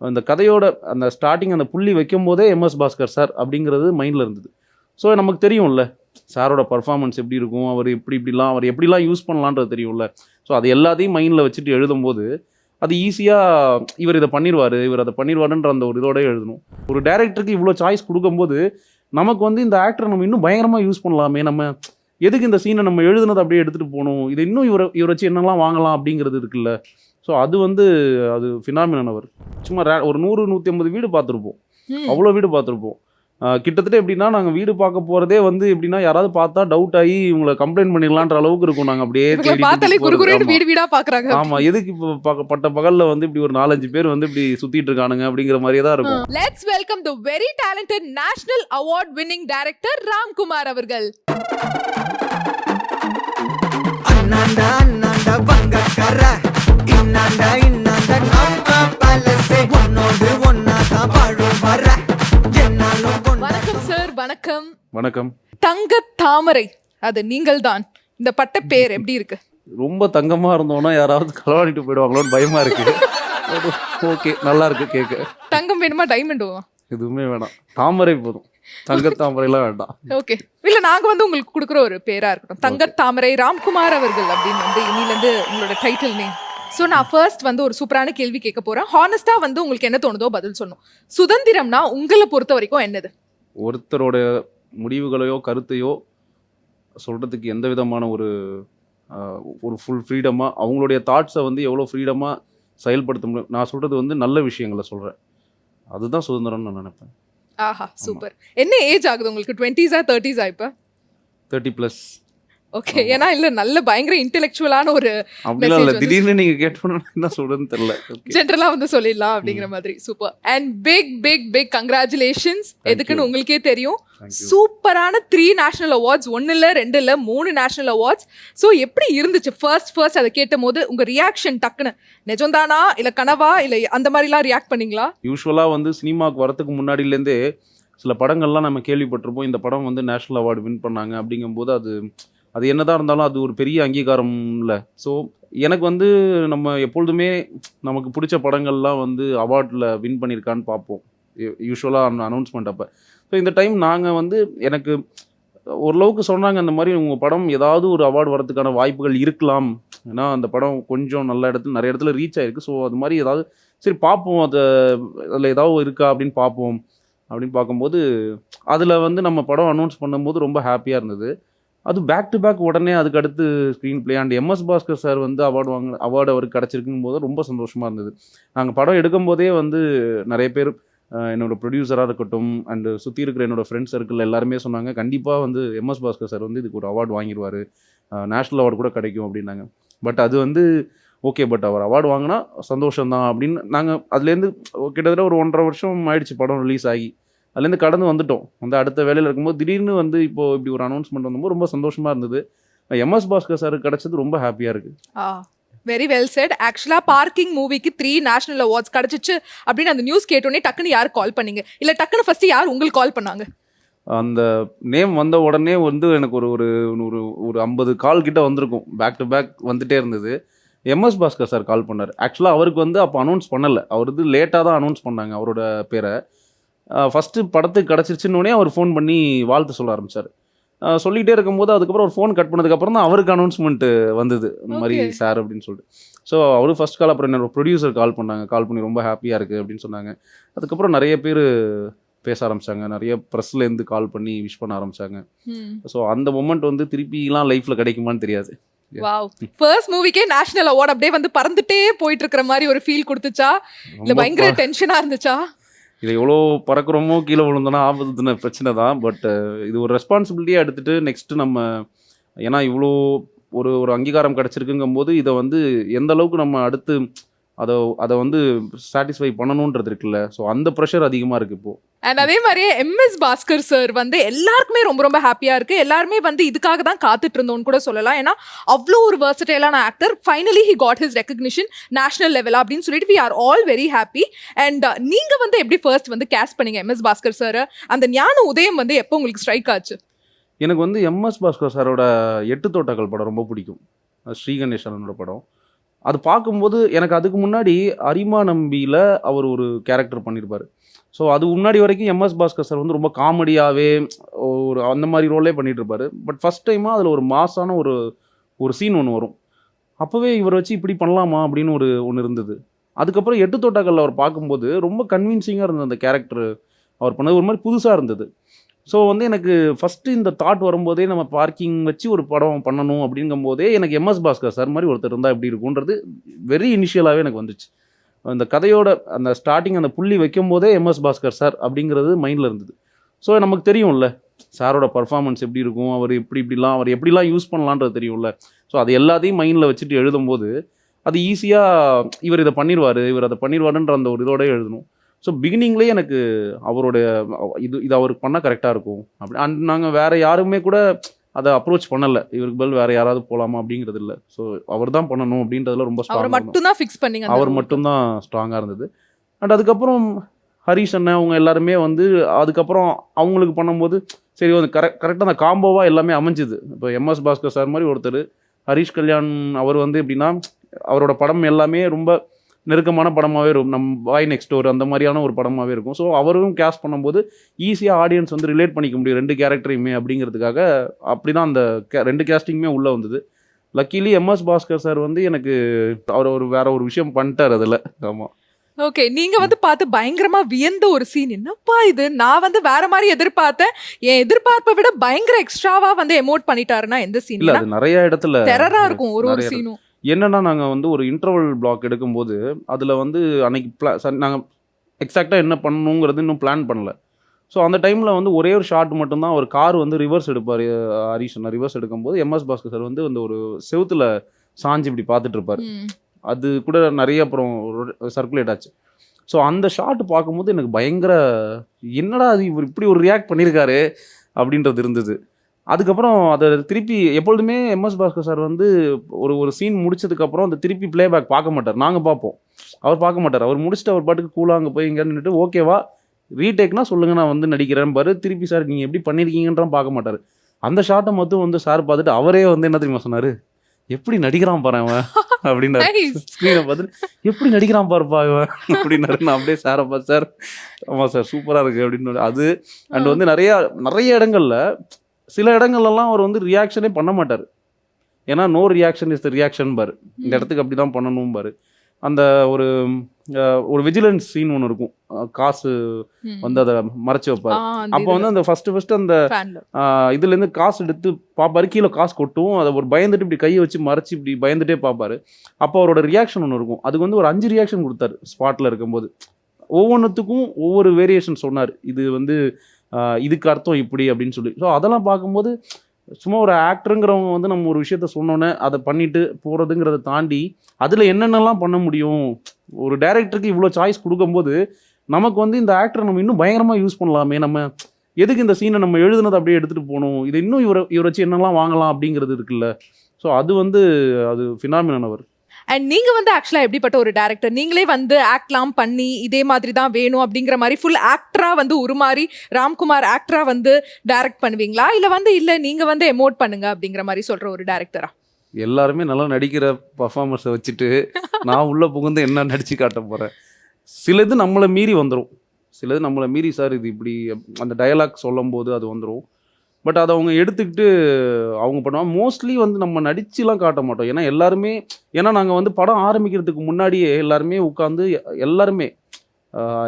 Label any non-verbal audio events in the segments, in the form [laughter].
அந்த கதையோட அந்த ஸ்டார்டிங் அந்த புள்ளி வைக்கும் போதே எம்எஸ் பாஸ்கர் சார் அப்படிங்கிறது மைண்டில் இருந்தது. ஸோ நமக்கு தெரியும்ல சாரோட பர்ஃபார்மன்ஸ் எப்படி இருக்கும் அவர் எப்படி இப்படிலாம் அவர் எப்படிலாம் யூஸ் பண்ணலான்றது தெரியும்ல. ஸோ அது எல்லாத்தையும் மைண்டில் வச்சுட்டு எழுதும்போது அது ஈஸியாக இவர் இதை பண்ணிடுவார் இவர் அதை பண்ணிடுவாருன்ற அந்த ஒரு இதோட எழுதணும். ஒரு டேரக்டருக்கு இவ்வளோ சாய்ஸ் கொடுக்கும்போது நமக்கு வந்து இந்த ஆக்டரை நம்ம இன்னும் பயங்கரமாக யூஸ் பண்ணலாமே நம்ம எதுக்கு இந்த சீனை நம்ம எழுதுனதை அப்படியே எடுத்துகிட்டு போகணும் இது இன்னும் இவரை இவரை வச்சு என்னெல்லாம் வாங்கலாம் அப்படிங்கிறது இருக்குல்ல. ஸோ அது வந்து அது ஃபினாமினன் அவர். சும்மா ரே- ஒரு நூறு நூற்றி ஐம்பது வீடு பார்த்துருப்போம். அவ்வளோ வீடு பார்த்துருப்போம். கிட்டத்தட்ட எப்படின்னா நாங்கள் வீடு பார்க்க போகிறதே வந்து எப்படின்னா யாராவது பார்த்தா டவுட் ஆகி இவங்களை கம்ப்ளைண்ட் பண்ணிடலான்ற அளவுக்கு இருக்கும். நாங்கள் அப்படியே. வீடு வீடா பாக்குறாங்க ஆமா எதுக்கு இப்போ பக்க- பட்ட பகல்ல வந்து இப்படி ஒரு நாலஞ்சு பேர் வந்து இப்படி சுத்திட்டு இருக்கானுங்க அப்படிங்கிற மாதிரியே தான் இருக்கும். Let's welcome the very talented national award winning director Ramkumar அவர்கள். அண்ணாண்ட அண்ணாண்ட வங்கக்கர இன்னாண்ட இன்னாண்ட நம்ம பலசே உன்னோடு ஒன்னாதான் வாழும் வர. என்னாலும் கொண்டாடும் வணக்கம் சார். வணக்கம். வணக்கம். தங்க தாமரை. அது நீங்கள் தான் இந்த பட்ட பேர் எப்படி இருக்கு? ரொம்ப தங்கமா இருந்தோம்னா யாராவது களவாடிட்டு போயிடுவாங்களோன்னு பயமா இருக்கு. ஓகே நல்லா இருக்கு கேட்க தங்கம் வேணுமா டைமண்ட் வேணுமா எதுவுமே வேணாம். தாமரை போதும். தங்க தாமரைலாம் வேண்டாம். ஓகே இல்ல நாங்க வந்து உங்களுக்கு கொடுக்குற ஒரு பேரா இருக்கட்டும். தங்க தாமரை ராம்குமார் அவர்கள் அப்படின்னு வந்து இன்னில இருந்து உங்களோட டைட்டில் நேம் ஸோ நான் ஃபர்ஸ்ட் வந்து ஒரு சூப்பரான கேள்வி கேட்க போறேன். ஹானஸ்டா வந்து உங்களுக்கு என்ன தோணுதோ பதில் சொல்லணும். சுதந்திரம்னா உங்களை பொறுத்த வரைக்கும் என்னது? ஒருத்தரோட முடிவுகளையோ கருத்தையோ சொல்றதுக்கு எந்த விதமான ஒரு ஒரு ஃபுல் ஃப்ரீடமாக அவங்களுடைய தாட்ஸை வந்து எவ்வளோ ஃப்ரீடமாக செயல்படுத்த முடியும். நான் சொல்றது வந்து நல்ல விஷயங்களை சொல்றேன். அதுதான் சுதந்திரம்னு நான் நினைப்பேன். ஆஹா சூப்பர். என்ன ஏஜ் ஆகுது உங்களுக்கு? டுவெண்ட்டீஸா தேர்ட்டிஸா இப்போ? Thirty plus okay. ஏன்னா இல்ல நல்ல பயங்கர இன்டெலெக்சுவலான ஒரு அப்படிலாம் இல்லை. திடீர்னு நீங்க கேட்டோன்னு என்ன சொல்றதுன்னு தெரியல. ஜென்ரலா வந்து சொல்லிடலாம் அப்படிங்கிற மாதிரி. Super and big big big congratulations எதுக்குன்னு. உங்களுக்கே தெரியும். சூப்பரான த்ரீ நேஷனல் அவார்ட்ஸ் ஒன்னு இல்ல ரெண்டு இல்ல மூணு நேஷனல் அவார்ட்ஸ் ஸோ எப்படி இருந்துச்சு? ஃபர்ஸ்ட் ஃபர்ஸ்ட் அதை கேட்ட போது உங்க ரியாக்ஷன் டக்குன்னு நிஜம்தானா? இல்ல கனவா? இல்ல அந்த மாதிரிலாம் ரியாக்ட் பண்ணீங்களா? யூஸ்வலாக வந்து சினிமாவுக்கு வரத்துக்கு முன்னாடியிலேருந்தே சில படங்கள்லாம் நம்ம கேள்விப்பட்டிருப்போம். இந்த படம் வந்து நேஷனல் அவார்டு வின் பண்ணாங்க அப்படிங்கும்போது அது அது என்னதான் இருந்தாலும் அது ஒரு பெரிய அங்கீகாரம் இல்லை. ஸோ எனக்கு வந்து நம்ம எப்பொழுதுமே நமக்கு பிடிச்ச படங்கள்லாம் வந்து அவார்டில் வின் பண்ணியிருக்கான்னு பார்ப்போம். யூஸ்வலாக அனௌன்ஸ்மெண்ட் அப்போ. ஸோ இந்த டைம் நாங்கள் வந்து எனக்கு ஓரளவுக்கு சொன்னாங்க அந்த மாதிரி உங்கள் படம் ஏதாவது ஒரு அவார்டு வரதுக்கான வாய்ப்புகள் இருக்கலாம். ஏன்னா அந்த படம் கொஞ்சம் நல்ல இடத்துல நிறைய இடத்துல ரீச் ஆயிருக்கு. ஸோ அது மாதிரி ஏதாவது சரி பார்ப்போம். அதை அதில் ஏதாவது இருக்கா அப்படின்னு பார்ப்போம். அப்படின்னு பார்க்கும்போது அதில் வந்து நம்ம படம் அனௌன்ஸ் பண்ணும்போது ரொம்ப ஹாப்பியாக இருந்தது. அது பேக் டு பேக் உடனே அதுக்கு அடுத்து screen play and MS Bhaskar sir வந்து அவார்டு வாங்க அவார்டு அவருக்கு கிடச்சிருக்கும் போது ரொம்ப சந்தோஷமாக இருந்தது. நாங்கள் படம் எடுக்கும்போதே வந்து நிறைய பேர் என்னோடய என்னோட ப்ரொடியூசராக இருக்கட்டும் அண்டு சுற்றி இருக்கிற என்னோடய ஃப்ரெண்ட்ஸ் சர்க்கிள் எல்லாருமே சொன்னாங்க கண்டிப்பாக வந்து எம்எஸ் பாஸ்கர் சார் வந்து இதுக்கு ஒரு அவார்டு வாங்கிடுவார் நேஷ்னல் அவார்டு கூட கிடைக்கும் அப்படின்னாங்க. பட் அது வந்து ஓகே பட் அவர் அவார்டு வாங்கினா சந்தோஷம் தான் அப்படின்னு நாங்கள் அதுலேருந்து கிட்டத்தட்ட ஒரு ஒன்றரை வருஷம் ஆயிடுச்சு படம் ரிலீஸ் ஆகி. அதுலேருந்து கடந்து வந்துட்டோம். வந்து அடுத்த வேலையில் இருக்கும்போது திடீர்னு வந்து இப்போ இப்படி ஒரு அனௌன்ஸ்மெண்ட் வந்தபோது ரொம்ப சந்தோஷமாக இருந்தது. எம்எஸ் பாஸ்கர் சார் கிடைச்சது ரொம்ப ஹாப்பியாக இருக்குது வெரி வெல் செட் ஆக்சுவலா பார்க்கிங் மூவிக்கு த்ரீ நேஷனல் அவார்ட்ஸ் கிடைச்சிச்சு அப்படின்னு அந்த நியூஸ் கேட்டோடனே டக்குன்னு யார் கால் பண்ணீங்க? இல்ல டக்குன்னு ஃபர்ஸ்ட் யார் உங்களுக்கு கால் பண்ணாங்க? அந்த நேம் வந்த உடனே வந்து எனக்கு ஒரு ஒரு ஒரு ஒரு ஐம்பது கால் கிட்ட வந்திருக்கும். பேக் டு பேக் வந்துட்டே இருந்தது. எம்எஸ் பாஸ்கர் சார் கால் பண்ணார். ஆக்சுவலாக அவருக்கு வந்து அப்போ அனௌன்ஸ் பண்ணலை. அவர் வந்து லேட்டாக தான் அனௌன்ஸ் பண்ணாங்க அவரோட பேரை. ஃபஸ்ட்டு படத்துக்கு கிடச்சிருச்சுன்னொடனே அவர் ஃபோன் பண்ணி வாழ்த்து சொல்ல ஆரம்பிச்சார். சொல்லிகிட்டே இருக்கும்போது அதுக்கப்புறம் ஒரு ஃபோன் கட் பண்ணதுக்கப்புறம் தான் அவருக்கு அனௌன்ஸ்மெண்ட்டு வந்தது. இந்த மாதிரி. சார் அப்படின்னு சொல்லிட்டு. ஸோ அவரு ஃபர்ஸ்ட் கால் அப்புறம் என்னோட ப்ரொடியூசர் கால் பண்ணாங்க. கால் பண்ணி ரொம்ப ஹாப்பியாக இருக்குது அப்படின்னு சொன்னாங்க. அதுக்கப்புறம் நிறைய பேர் பேச ஆரம்பிச்சாங்க. நிறைய ப்ரெஸ்லேருந்து கால் பண்ணி விஷ் பண்ண ஆரம்பிச்சாங்க. ஸோ அந்த மொமெண்ட் வந்து திருப்பிலாம் லைஃப்பில் கிடைக்குமான்னு தெரியாது. வாவ் ஃபர்ஸ்ட் மூவிக்கே நேஷனல் அவார்ட் அப்படியே வந்து பறந்துட்டே போயிட்டு இருக்கிற மாதிரி ஒரு ஃபீல் கொடுத்துச்சா? இல்ல பயங்கர டென்ஷனா இருந்துச்சா? இது எவ்வளோ பறக்கிறோமோ கீழே விழுந்தோன்னா ஆபத்துன பிரச்சனை தான். பட் uh, இது ஒரு ரெஸ்பான்சிபிலிட்டியாக எடுத்துகிட்டு நெக்ஸ்ட்டு நம்ம ஏன்னா இவ்வளோ ஒரு ஒரு அங்கீகாரம் கிடச்சிருக்குங்கும் போது இதை வந்து எந்த அளவுக்கு நம்ம அடுத்து அதை அதை வந்து சாட்டிஸ்ஃபை பண்ணணுன்றது இருக்குல்ல. ஸோ அந்த ப்ரெஷர் அதிகமாக இருக்குது இப்போது அண்ட் அதே மாதிரியே எம்எஸ் பாஸ்கர் சார் வந்து எல்லாருக்குமே ரொம்ப ரொம்ப ஹாப்பியா இருக்கு. எல்லாருமே வந்து இதுக்காக தான் காத்துட்டு இருந்தோம்னு கூட சொல்லலாம். ஏன்னா அவ்வளோ ஒரு versatile-ஆன actor finally he got his recognition national level அப்படின்னு சொல்லிட்டு we are all very happy and நீங்க வந்து எப்படி ஃபர்ஸ்ட் வந்து கேஸ் பண்ணீங்க எம்எஸ் பாஸ்கர் சார் அந்த ஞான உதயம் வந்து எப்போ உங்களுக்கு ஸ்ட்ரைக் ஆச்சு? எனக்கு வந்து எம்எஸ் பாஸ்கர் சாரோட எட்டு தோட்டங்கள் படம் ரொம்ப பிடிக்கும். அது ஸ்ரீ கணேசனோட படம். அது பார்க்கும்போது எனக்கு அதுக்கு முன்னாடி அரிமா நம்பியில் அவர் ஒரு கேரக்டர் பண்ணியிருப்பார் ஸோ அது முன்னாடி வரைக்கும் எம்எஸ் பாஸ்கர் சார் வந்து ரொம்ப காமெடியாகவே ஒரு அந்த மாதிரி ரோலே பண்ணிகிட்டு இருப்பார் பட் ஃபஸ்ட் டைமாக அதில் ஒரு மாசான ஒரு ஒரு சீன் ஒன்று வரும். அப்போவே இவரை வச்சு இப்படி பண்ணலாமா அப்படின்னு ஒரு ஒன்று இருந்தது. அதுக்கப்புறம் எட்டு தோட்டாக்களில் அவர் பார்க்கும்போது ரொம்ப கன்வின்சிங்காக இருந்தது அந்த கேரக்டர் அவர் பண்ணது. ஒரு மாதிரி புதுசாக இருந்தது. ஸோ வந்து எனக்கு ஃபஸ்ட்டு இந்த தாட் வரும்போதே நம்ம பார்க்கிங் வச்சு ஒரு படம் பண்ணணும் அப்படிங்கும்போதே எனக்கு எம்எஸ் பாஸ்கர் சார் மாதிரி ஒருத்தர் இருந்தால் எப்படி இருக்கும்ன்றது வெரி இனிஷியலாகவே எனக்கு வந்துச்சு. அந்த கதையோட அந்த ஸ்டார்டிங் அந்த புள்ளி வைக்கும் போதே எம்எஸ் பாஸ்கர் சார் அப்படிங்கிறது மைண்டில் இருந்தது. ஸோ நமக்கு தெரியும்ல சாரோட பர்ஃபார்மன்ஸ் எப்படி இருக்கும் அவர் எப்படி இப்படிலாம் அவர் எப்படிலாம் யூஸ் பண்ணலான்றது தெரியும்ல. ஸோ அது எல்லாத்தையும் மைண்டில் வச்சுட்டு எழுதும்போது அது ஈஸியாக இவர் இதை பண்ணிடுவார் இவர் அதை பண்ணிடுவாருன்ற அந்த ஒரு இதோடய எழுதணும். ஸோ பிகினிங்லேயே எனக்கு அவருடைய இது இது அவருக்கு பண்ணால் கரெக்டாக இருக்கும். அப்படி அண்ட் நாங்கள் வேறு யாருமே கூட அதை அப்ரோச் பண்ணலை. இவருக்கு பதில் வேறு யாராவது போகலாமா அப்படிங்கிறது இல்லை. ஸோ அவர் தான் பண்ணணும் அப்படின்றதுல ரொம்ப ஸ்ட்ராங் மட்டும் தான் ஃபிக்ஸ் பண்ணீங்க அந்த அவர். மட்டும்தான் ஸ்ட்ராங்காக இருந்தது. அண்ட் அதுக்கப்புறம் ஹரிஷ் அண்ணன் அவங்க எல்லாருமே வந்து அதுக்கப்புறம் அவங்களுக்கு பண்ணும்போது சரி வந்து கரெக்ட் கரெக்டாக அந்த காம்போவாக எல்லாமே அமைஞ்சுது. இப்போ எம்எஸ் பாஸ்கர் சார் மாதிரி ஒருத்தர் ஹரிஷ் கல்யாண் அவர் வந்து எப்படின்னா அவரோட படம் எல்லாமே ரொம்ப நெருக்கமான படமாகவே இருக்கும். நம் பாய் நெக்ஸ்ட் டோர் அந்த மாதிரியான ஒரு படமாகவே இருக்கும். ஸோ அவரும் கேஸ்ட் பண்ணும்போது ஈஸியாக ஆடியன்ஸ் வந்து ரிலேட் பண்ணிக்க முடியும். ரெண்டு கேரக்டரையுமே அப்படிங்கிறதுக்காக அப்படி தான் அந்த ரெண்டு கேஸ்டிங்குமே உள்ளே வந்தது. லக்கிலி எம்எஸ் பாஸ்கர் சார் வந்து எனக்கு அவர் ஒரு வேற ஒரு விஷயம் பண்ணிட்டார் அதில். ஆமாம் ஓகே நீங்க வந்து பார்த்து பயங்கரமா வியந்த ஒரு சீன் என்னப்பா இது? நான் வந்து வேற மாதிரி எதிர்பார்த்தேன். என் எதிர்பார்ப்பை விட பயங்கர எக்ஸ்ட்ராவா வந்து எமோட் பண்ணிட்டாருன்னா எந்த சீன் அது நிறைய இடத்துல டெரரா இருக்கும் ஒரு ஒரு சீனும் என்னன்னா நாங்க வந்து ஒரு இன்டர்வல் பிளாக் எடுக்கும்போது அதுல வந்து அன்னைக்கு பிளா ச- நாங்க எக்ஸாக்டா என்ன பண்ணணுங்கிறது இன்னும் பிளான் பண்ணல. ஸோ அந்த டைம்ல வந்து ஒரே ஒரு ஷாட் மட்டும்தான் ஒரு கார் வந்து ரிவர்ஸ் எடுப்பார் ஹரிஷ் ரிவர்ஸ் எடுக்கும்போது எம்எஸ் பாஸ்கர் சார் வந்து அந்த ஒரு செவுத்துல சாஞ்சு இப்படி பார்த்துட்டு இருப்பாரு. அது கூட நிறைய அப்புறம் சர்க்குலேட் ஆச்சு. ஸோ அந்த ஷாட் பார்க்கும்போது எனக்கு பயங்கர என்னடா அது இவர் இப்படி ஒரு ரியாக்ட் பண்ணியிருக்காரு அப்படின்றது இருந்தது. அதுக்கப்புறம் அதை திருப்பி எப்பொழுதுமே எம்எஸ் பாஸ்கர் சார் வந்து ஒரு ஒரு சீன் முடிச்சதுக்கப்புறம் அந்த திருப்பி ப்ளேபேக் பார்க்க மாட்டார். நாங்கள் பார்ப்போம். அவர் பார்க்க மாட்டார். அவர் முடிச்சுட்டு அவர் பாட்டுக்கு கூலாக அங்கே போய் இங்கே நின்றுட்டு ஓகேவா ரீடேக்னா சொல்லுங்க நான் வந்து நடிக்கிறேன். பாரு திருப்பி சார் நீங்கள் எப்படி பண்ணியிருக்கீங்கன்றான் பார்க்க மாட்டார். அந்த ஷாட்டை மட்டும் வந்து சார் பார்த்துட்டு அவரே வந்து என்ன தெரியுமா சொன்னார்? எப்படி நடிக்கிறான் பாரு அவன் [laughs] அப்படின்னாரு. ஸ்க்ரீனை பார்த்துட்டு எப்படி நடிக்கிறான் பாருப்பா இவன் [laughs] அப்படின்னாரு. நான் அப்படியே சாரை பார்த்து சார் ஆமாம் சார் சூப்பராக இருக்கு அப்படின்னு அது அண்ட் வந்து நிறைய நிறைய இடங்கள்ல சில இடங்கள்லாம் அவர் வந்து ரியாக்ஷனே பண்ண மாட்டார். ஏன்னா no reaction is the reaction பாரு. இந்த இடத்துக்கு அப்படி தான் பண்ணணும் பாரு. அந்த ஒரு ஒரு விஜிலன்ஸ் சீன் ஒன்று இருக்கும். காசு. வந்து அதை மறைச்சு வைப்பார். அப்போ வந்து அந்த ஃபர்ஸ்ட் ஃபர்ஸ்ட் அந்த இதுலேருந்து காசு எடுத்து பார்ப்பாரு கீழே காசு கொட்டும். அதை ஒரு பயந்துட்டு இப்படி கையை வச்சு மறைச்சு இப்படி பயந்துட்டே பார்ப்பாரு அப்போ அவரோட ரியாக்ஷன் ஒன்று இருக்கும். அதுக்கு வந்து ஒரு அஞ்சு ரியாக்ஷன் கொடுத்தாரு ஸ்பாட்டில் இருக்கும்போது. ஒவ்வொன்றுத்துக்கும் ஒவ்வொரு வேரியேஷன் சொன்னார். இது வந்து இதுக்கு அர்த்தம் இப்படி அப்படின்னு சொல்லி. ஸோ அதெல்லாம் பார்க்கும்போது சும்மா ஒரு ஆக்டருங்கிறவங்க வந்து நம்ம ஒரு விஷயத்த சொன்னோன்னே அதை பண்ணிட்டு போகிறதுங்கிறத தாண்டி அதில் என்னென்னலாம் பண்ண முடியும்? ஒரு டைரக்டருக்கு இவ்வளோ சாய்ஸ் கொடுக்கும்போது நமக்கு வந்து இந்த ஆக்டர் நம்ம இன்னும் பயங்கரமாக யூஸ் பண்ணலாமே. நம்ம எதுக்கு இந்த சீனை நம்ம எழுதுனதை அப்படியே எடுத்துகிட்டு போகணும்? இது இன்னும் இவரை இவரை வச்சு என்னெல்லாம் வாங்கலாம் அப்படிங்கிறது இருக்குல்ல. ஸோ அது வந்து அது ஃபினாமினன் அவர். அண்ட் நீங்க வந்து ஆக்சுவலா எப்படிப்பட்ட ஒரு டேரக்டர் நீங்களே வந்து ஆக்ட்லாம் பண்ணி இதே மாதிரி தான் வேணும் அப்படிங்கிற மாதிரி ஃபுல் ஆக்டரா வந்து உருமாறி ராம்குமார் ஆக்டரா வந்து டைரக்ட் பண்ணுவீங்களா? இல்ல வந்து இல்ல நீங்க வந்து எமோட் பண்ணுங்க அப்படிங்கிற மாதிரி சொல்ற ஒரு டேரக்டரா எல்லாருமே நல்லா நடிக்கிற பர்ஃபார்மன்ஸை வச்சுட்டு நான் உள்ளே புகுந்து என்ன நடித்து காட்ட போகிறேன் சிலது நம்மளை மீறி வந்துடும் சிலது நம்மளை மீறி சார் இது இப்படி அந்த டயலாக் சொல்லும்போது அது வந்துடும் பட் அதை அவங்க எடுத்துக்கிட்டு அவங்க பண்ணுவாங்க. மோஸ்ட்லி வந்து நம்ம நடிச்சுலாம் காட்ட மாட்டோம். ஏன்னா எல்லாருமே ஏன்னா நாங்கள் வந்து படம் ஆரம்பிக்கிறதுக்கு முன்னாடியே எல்லாருமே உட்காந்து எல்லாருமே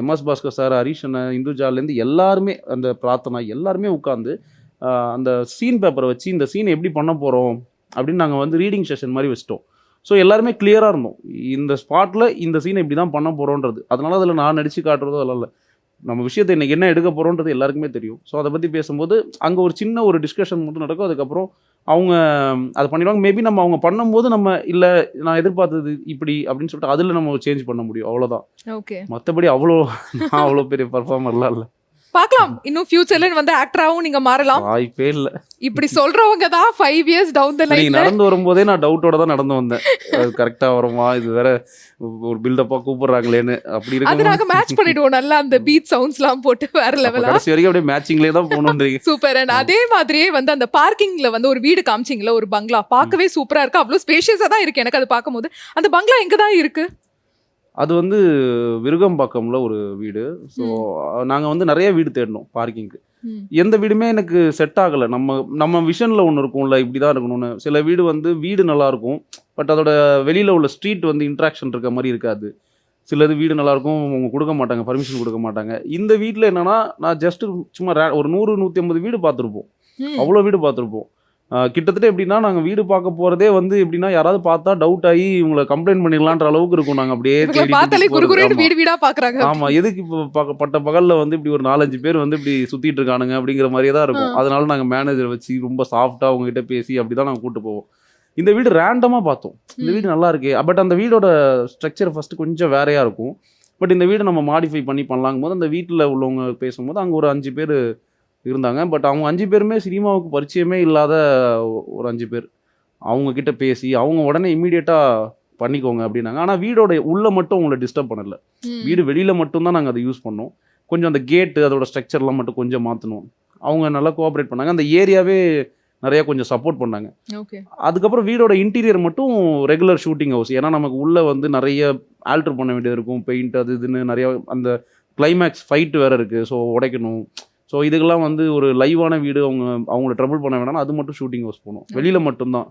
எம்எஸ் பாஸ்கர் சார் ஹரீஷ் அண்ணன் இந்துஜாலேருந்து எல்லாருமே அந்த பிரார்த்தனா எல்லாருமே உட்காந்து அந்த சீன் பேப்பரை வச்சு இந்த சீன் எப்படி பண்ண போகிறோம் அப்படின்னு நாங்கள் வந்து ரீடிங் செஷன் மாதிரி வச்சிட்டோம். ஸோ எல்லாருமே கிளியராக இருந்தோம். இந்த ஸ்பாட்டில் இந்த சீனை இப்படி தான் பண்ண போகிறோன்றது அதனால் அதில் நான் நடித்து காட்டுறதோ அதெல்லாம் இல்லை. நம்ம விஷயத்தை இன்னைக்கு என்ன எடுக்க போகிறோன்றது எல்லாருக்குமே தெரியும். ஸோ அதை பற்றி பேசும்போது அங்கே ஒரு சின்ன ஒரு டிஸ்கஷன் மட்டும் நடக்கும். அதுக்கப்புறம் அவங்க அதை பண்ணிடுவாங்க. மேபி நம்ம அவங்க பண்ணும்போது நம்ம இல்லை நான் எதிர்பார்த்தது இப்படி அப்படின்னு சொல்லிட்டு அதில் நம்ம சேஞ்ச் பண்ண முடியும். அவ்வளோதான் ஓகே மற்றபடி அவ்வளோ நான் அவ்வளோ பெரிய பர்ஃபார்மர்லாம் இல்லை. பார்க்கலாம். இன்னும் ஃபியூச்சர்ல வந்து ஆக்டராவும் நீங்க மாறலாம். வாய்ப்பே இல்ல. இப்படி சொல்றவங்க தான் ஃபைவ் இயர்ஸ் டவுன் த லைன்ல நடந்து வரும்போதே நான் டவுட்டோட தான் நடந்து வந்தேன். அது கரெக்டா வருமா? இது வேற ஒரு பில்டப்பா கூப்பிடுறாங்களேன்னு. அப்படி அது இருக்கு நாங்க மேட்ச் பண்ணிடுவோம். நல்லா அந்த பீட் சவுண்ட்ஸ்லாம் போட்டு வேற லெவலா கடைசி வரைக்கும் அப்படியே மேட்சிங்லேயே தான் போகணுன்றீங்க சூப்பர் அண்ட் அதே மாதிரியே வந்து அந்த பார்க்கிங்ல வந்து ஒரு வீடு காமிச்சிங்களா ஒரு பங்களா பார்க்கவே சூப்பரா இருக்கு. அவ்வளவு ஸ்பேஷியஸா தான் இருக்கு எனக்கு அது பார்க்கும்போது. அந்த பங்களா எங்க தான் இருக்கு? அது வந்து விருகம்பாக்கம்ல ஒரு வீடு. ஸோ நாங்கள் வந்து நிறைய வீடு தேடினோம் பார்க்கிங்க்கு. எந்த வீடுமே எனக்கு செட் ஆகலை. நம்ம நம்ம விஷனில் ஒன்று இருக்கும்ல இப்படி தான் இருக்கணும்னு. சில வீடு வந்து வீடு நல்லா இருக்கும் பட் அதோட வெளியில் உள்ள ஸ்ட்ரீட் வந்து இன்ட்ராக்ஷன் இருக்க மாதிரி இருக்காது. சிலது வீடு நல்லா இருக்கும் அவங்க கொடுக்க மாட்டாங்க பர்மிஷன் கொடுக்க மாட்டாங்க. இந்த வீட்டில் என்னன்னா நான் ஜஸ்ட் சும்மா ஒரு நூறு நூற்றி ஐம்பது வீடு பார்த்துருப்போம். அவ்வளோ வீடு பார்த்துருப்போம். கிட்டத்தட்ட எப்படின்னா நாங்கள் வீடு பார்க்க போகிறதே வந்து எப்படின்னா யாராவது பார்த்தா டவுட் ஆகி இவங்களை கம்ப்ளைண்ட் பண்ணிடலான்ற அளவுக்கு இருக்கும். நாங்கள் அப்படியே. வீடு வீடா பாக்குறாங்க ஆமா எதுக்கு இப்போ பக்க- பட்ட பகல்ல வந்து இப்படி ஒரு நாலஞ்சு பேர் வந்து இப்படி சுத்திட்டு இருக்கானுங்க அப்படிங்கிற மாதிரியே தான் இருக்கும். அதனால நாங்க மேனேஜர் வச்சு ரொம்ப சாஃப்டா அவங்க கிட்ட பேசி அப்படிதான் நாங்க கூட்டு போவோம். இந்த வீடு ரேண்டமா பார்த்தோம். இந்த. வீடு நல்லா இருக்கே. பட் அந்த வீடோட ஸ்ட்ரக்சர் ஃபர்ஸ்ட் கொஞ்சம் வேறையா இருக்கும். பட் இந்த வீடு நம்ம மாடிஃபை பண்ணி பண்ணலாங்கும் போது அந்த வீட்டில் உள்ளவங்க பேசும்போது அங்கே ஒரு அஞ்சு பேர் இருந்தாங்க. பட் அவங்க அஞ்சு பேருமே சினிமாவுக்கு பரிச்சயமே இல்லாத ஒரு அஞ்சு பேர். அவங்க கிட்ட பேசி அவங்க உடனே இமீடியட்டாக பண்ணிக்கோங்க அப்படின்னாங்க. ஆனால் வீடோட உள்ள மட்டும் உங்களை டிஸ்டர்ப் பண்ணல. வீடு வெளியில் மட்டும்தான் நாங்கள் அதை யூஸ் பண்ணோம். கொஞ்சம் அந்த கேட்டு அதோட ஸ்ட்ரக்சர்லாம் மட்டும் கொஞ்சம் மாற்றணும் அவங்க நல்லா கோஆப்ரேட் பண்ணாங்க. அந்த ஏரியாவே நிறைய கொஞ்சம் சப்போர்ட் பண்ணாங்க. ஓகே. அதுக்கப்புறம் வீடோட இன்டீரியர் மட்டும் ரெகுலர் ஷூட்டிங் ஹவுஸ் ஏன்னா நமக்கு உள்ளே வந்து நிறைய ஆல்டர் பண்ண வேண்டியது இருக்கும். பெயிண்ட் அது இதுன்னு நிறைய அந்த கிளைமேக்ஸ் ஃபைட் வேற இருக்குது ஸோ உடைக்கணும். ஸோ இதுக்கெல்லாம் வந்து ஒரு லைவான வீடு அவங்க அவங்கள ட்ரபிள் பண்ண வேணாம் அது மட்டும் ஷூட்டிங் ஹவுஸ் போகணும் வெளியில் மட்டும்தான்.